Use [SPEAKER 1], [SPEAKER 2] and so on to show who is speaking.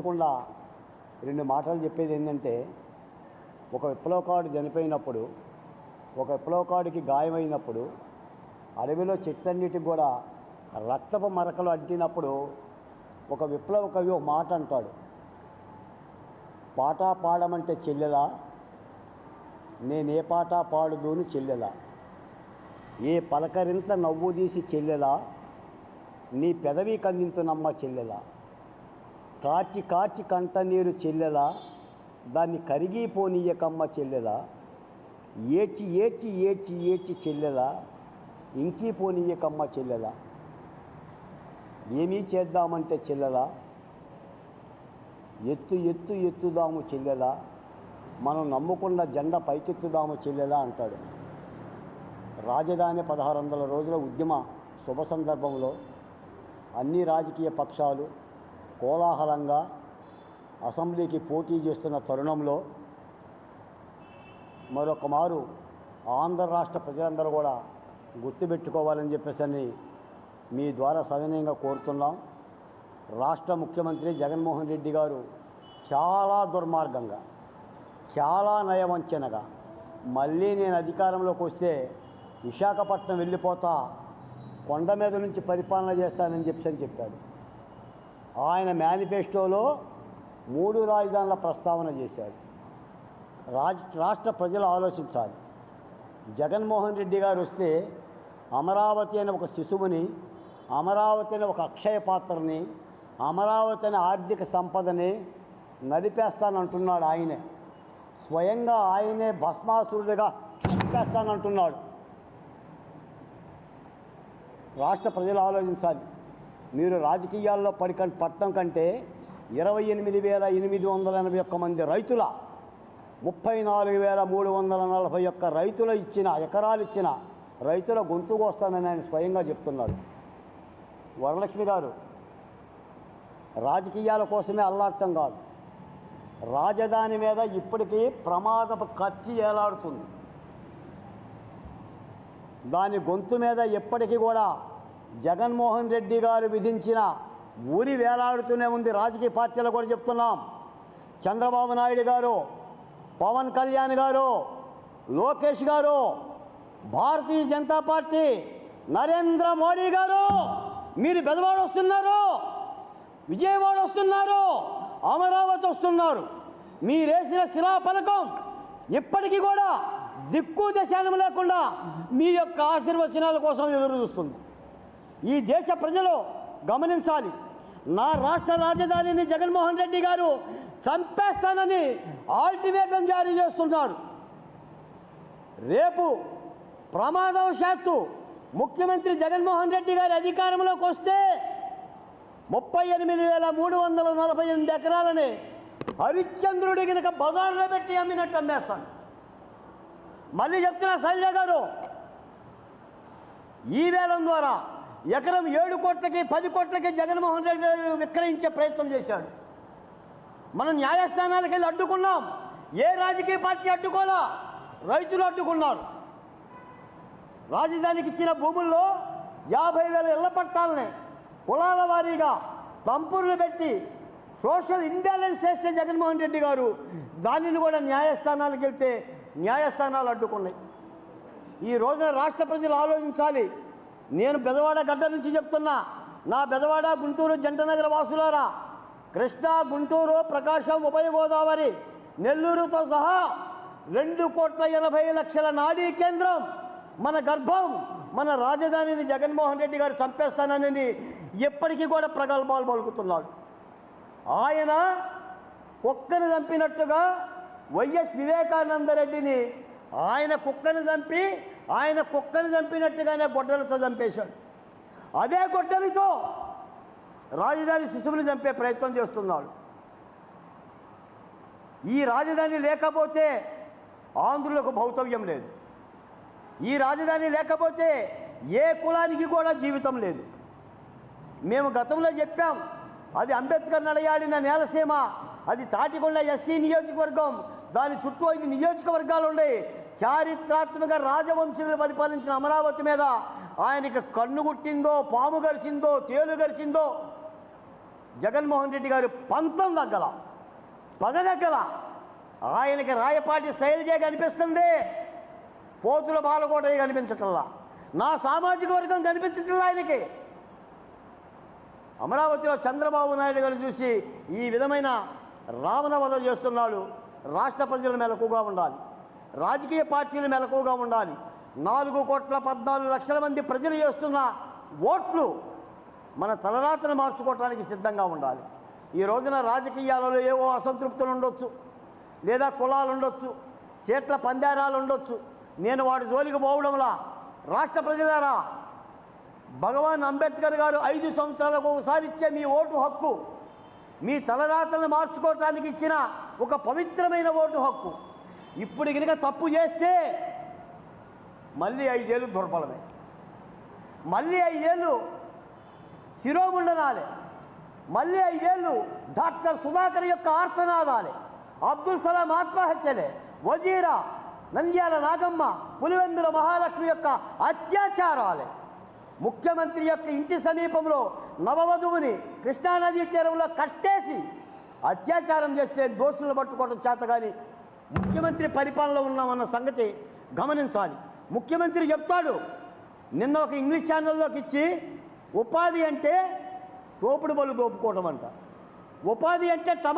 [SPEAKER 1] తప్పకుండా రెండు మాటలు చెప్పేది ఏంటంటే ఒక విప్లవకాడు చనిపోయినప్పుడు ఒక విప్లవకారుడికి గాయమైనప్పుడు అడవిలో చెట్లన్నిటికి కూడా రక్తపు మరకలు అంటినప్పుడు ఒక విప్లవ కవి ఒక మాట అంటాడు. పాట పాడమంటే చెల్లెలా? నేనే పాట పాడుదూని చెల్లెలా? ఏ పలకరింత నవ్వు తీసి చెల్లెలా? నీ పెదవి కందింతునమ్మ చెల్లెలా? కార్చి కార్చి కంట నీరు చెల్లెలా దాన్ని కరిగిపోనీయకమ్మ చెల్లెలా ఏడ్చి ఏడ్చి ఏడ్చి ఏడ్చి చెల్లెలా ఇంకిపోనీయకమ్మ చెల్లెలా. ఏమీ చేద్దామంటే చెల్లెలా ఎత్తు ఎత్తు ఎత్తుదాము చెల్లెలా మనం నమ్ముకున్న జెండా పైకెత్తుదాము చెల్లెలా అంటాడు. రాజధాని పదహారు వందల రోజుల ఉద్యమ శుభ సందర్భంలో అన్ని రాజకీయ పక్షాలు కోలాహలంగా అసెంబ్లీకి పోటీ చేస్తున్న తరుణంలో మరొక మారు ఆంధ్ర రాష్ట్ర ప్రజలందరూ కూడా గుర్తుపెట్టుకోవాలని చెప్పేసి అని మీ ద్వారా సవినయంగా కోరుతున్నాం. రాష్ట్ర ముఖ్యమంత్రి జగన్మోహన్ రెడ్డి గారు చాలా దుర్మార్గంగా చాలా నయవంచనగా మళ్ళీ నేను అధికారంలోకి వస్తే విశాఖపట్నం వెళ్ళిపోతా కొండ మీద నుంచి పరిపాలన చేస్తానని చెప్పి అని చెప్పాడు. ఆయన మేనిఫెస్టోలో మూడు రాజధానుల ప్రస్తావన చేశాడు. రాజ్ రాష్ట్ర ప్రజలు ఆలోచించాలి. జగన్మోహన్ రెడ్డి గారు వస్తే అమరావతి అనే ఒక శిశువుని అమరావతి అనే ఒక అక్షయ పాత్రని అమరావతి అనే ఆర్థిక సంపదని నడిపేస్తానంటున్నాడు ఆయనే. స్వయంగా ఆయనే భస్మాసురుడిగా చంపేస్తానంటున్నాడు. రాష్ట్ర ప్రజలు ఆలోచించాలి. మీరు రాజకీయాల్లో పడి పట్టడం కంటే ఇరవై ఎనిమిది వేల ఎనిమిది వందల ఎనభై ఒక్క మంది రైతుల ముప్పై నాలుగు వేల మూడు వందల నలభై ఒక్క రైతుల ఇచ్చిన ఎకరాలు ఇచ్చిన రైతుల గొంతు వస్తానని ఆయన స్వయంగా చెప్తున్నాడు. వరలక్ష్మి గారు రాజకీయాల కోసమే అల్లాడటం కాదు. రాజధాని మీద ఇప్పటికీ ప్రమాదపు కత్తి ఏలాడుతుంది. దాని గొంతు మీద ఎప్పటికీ కూడా జగన్మోహన్ రెడ్డి గారు విధించిన ఊరి వేలాడుతూనే ఉంది. రాజకీయ పార్టీలు కూడా చెప్తున్నాం. చంద్రబాబు నాయుడు గారు పవన్ కళ్యాణ్ గారు లోకేష్ గారు భారతీయ జనతా పార్టీ నరేంద్ర మోడీ గారు మీరు బెదవాడ వస్తున్నారు విజయవాడ వస్తున్నారు అమరావతి వస్తున్నారు. మీరేసిన శిలా పథకం ఇప్పటికీ కూడా దిక్కు దశానం లేకుండా మీ యొక్క ఆశీర్వచనాల కోసం ఎదురు చూస్తుంది. ఈ దేశ ప్రజలు గమనించాలి. నా రాష్ట్ర రాజధానిని జగన్మోహన్ రెడ్డి గారు చంపేస్తానని ఆల్టిమేటం జారీ చేస్తున్నారు. రేపు ప్రమాదవశాత్తు ముఖ్యమంత్రి జగన్మోహన్ రెడ్డి గారి అధికారంలోకి వస్తే ముప్పై ఎనిమిది వేల మూడు వందల నలభై ఎనిమిది ఎకరాలని హరిశ్చంద్రుడి కనుక బజార్లో పెట్టి అమ్మినట్టు అమ్మేస్తాను. మళ్ళీ చెప్తున్నా శైలజ గారు ఈ వేలం ద్వారా ఎకరం ఏడు కోట్లకి పది కోట్లకి జగన్మోహన్ రెడ్డి గారు విక్రయించే ప్రయత్నం చేశాడు. మనం న్యాయస్థానాలకు వెళ్ళి అడ్డుకున్నాం. ఏ రాజకీయ పార్టీ అడ్డుకోలా? రైతులు అడ్డుకున్నారు. రాజధానికి ఇచ్చిన భూముల్లో యాభై వేల ఇళ్ళ పట్టాలని కులాల వారీగా తంపుర్లు పెట్టి సోషల్ ఇంబ్యాలెన్స్ చేస్తే జగన్మోహన్ రెడ్డి గారు దానిని కూడా న్యాయస్థానాలకు వెళ్తే న్యాయస్థానాలు అడ్డుకున్నాయి. ఈ రోజున రాష్ట్ర ప్రజలు ఆలోచించాలి. నేను బెదవాడ గడ్డ నుంచి చెప్తున్నా. నా బెదవాడ గుంటూరు జంటనగర వాసులారా కృష్ణా గుంటూరు ప్రకాశం ఉభయ గోదావరి నెల్లూరుతో సహా రెండు కోట్ల ఎనభై లక్షల నాడీ కేంద్రం. మన గర్భం మన రాజధానిని జగన్మోహన్ రెడ్డి గారు చంపేస్తానని ఎప్పటికీ కూడా ప్రగల్భాలు పలుకుతున్నాడు ఆయన కుక్కను చంపినట్టుగా వైఎస్ వివేకానంద రెడ్డిని ఆయన కుక్కను చంపి ఆయన కుక్కను చంపినట్టుగానే గొడ్డలతో చంపేశాడు. అదే గొడ్డలితో రాజధాని శిశువుని చంపే ప్రయత్నం చేస్తున్నాడు. ఈ రాజధాని లేకపోతే ఆంధ్రులకు భౌతవ్యం లేదు. ఈ రాజధాని లేకపోతే ఏ కులానికి కూడా జీవితం లేదు. మేము గతంలో చెప్పాం అది అంబేద్కర్ నడయాడిన నేలసీమ అది తాటికొండ ఎస్సీ నియోజకవర్గం దాని చుట్టూ ఐదు నియోజకవర్గాలు ఉన్నాయి చారిత్రాత్మక రాజవంశీయులు పరిపాలించిన అమరావతి మీద ఆయనకి కన్ను గుట్టిందో పాము గరిచిందో తేలు గరిచిందో జగన్మోహన్ రెడ్డి గారు పంతం దగ్గల పగ దగ్గల ఆయనకి రాయపాటి శైలిజే కనిపిస్తుంది. పోతుల బాలకోటయ్య కనిపించటంలా. నా సామాజిక వర్గం కనిపించటల్లా ఆయనకి. అమరావతిలో చంద్రబాబు నాయుడు గారిని చూసి ఈ విధమైన రావణ వద చేస్తున్నాడు. రాష్ట్ర ప్రజలు ఎక్కువగా ఉండాలి. రాజకీయ పార్టీలు మెలకువగా ఉండాలి. నాలుగు కోట్ల పద్నాలుగు లక్షల మంది ప్రజలు చేస్తున్న ఓట్లు మన తలరాతను మార్చుకోవటానికి సిద్ధంగా ఉండాలి. ఈ రోజున రాజకీయాలలో ఏవో అసంతృప్తులు ఉండొచ్చు లేదా కులాలు ఉండొచ్చు సీట్ల పందేరాలు ఉండొచ్చు. నేను వాడి జోలికి పోవడంలా రాష్ట్ర ప్రజలారా భగవాన్ అంబేద్కర్ గారు ఐదు సంవత్సరాలకు ఒకసారి ఇచ్చే మీ ఓటు హక్కు మీ తలరాతలను మార్చుకోవటానికి ఇచ్చిన ఒక పవిత్రమైన ఓటు హక్కు. ఇప్పుడు కనుక తప్పు చేస్తే మళ్ళీ ఐదేళ్ళు దుర్బలమే. మళ్ళీ ఐదేళ్ళు శిరోముండనాలే. మళ్ళీ ఐదేళ్ళు డాక్టర్ సుధాకర్ యొక్క ఆర్తనాదాలే. అబ్దుల్ సలాం ఆత్మహత్యలే. వజీరా నంద్యాల నాగమ్మ పులివెందుల మహాలక్ష్మి యొక్క అత్యాచారాలే. ముఖ్యమంత్రి యొక్క ఇంటి సమీపంలో నవవధువుని కృష్ణానదీ తీరంలో కట్టేసి అత్యాచారం చేస్తే దోషులు పట్టుకోవడం చేత కానీ ముఖ్యమంత్రి పరిపాలనలో ఉన్నామన్న సంగతి గమనించాలి. ముఖ్యమంత్రి చెప్తాడు నిన్న ఒక ఇంగ్లీష్ ఛానల్లోకి ఇచ్చి ఉపాధి అంటే తోపుడు బలు దోపుకోవడం అంట. ఉపాధి అంటే